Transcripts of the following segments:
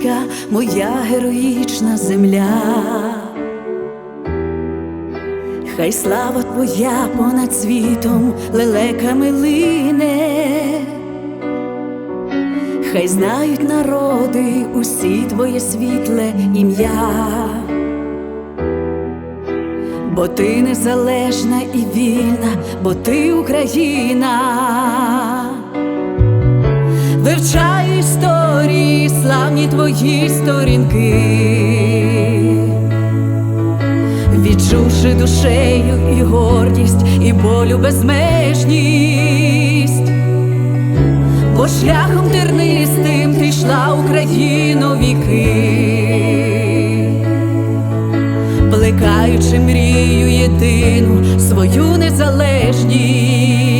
українська, моя героїчна земля. Хай слава твоя понад світом лелеками лине, хай знають народи усі твоє світле ім'я, бо ти незалежна і вільна, бо ти Україна. Вивчаю історії, славні твої сторінки. Відчувши душею і гордість, і болю безмежність, бо шляхом тернистим ти йшла Україну віки, плекаючи мрію єдину свою незалежність,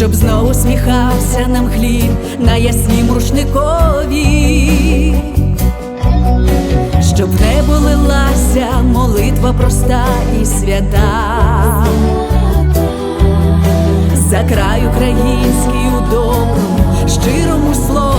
щоб знову сміхався нам хліб на яснім рушникові, щоб в небо лилася молитва проста і свята, за край український у доброму, щирому слові,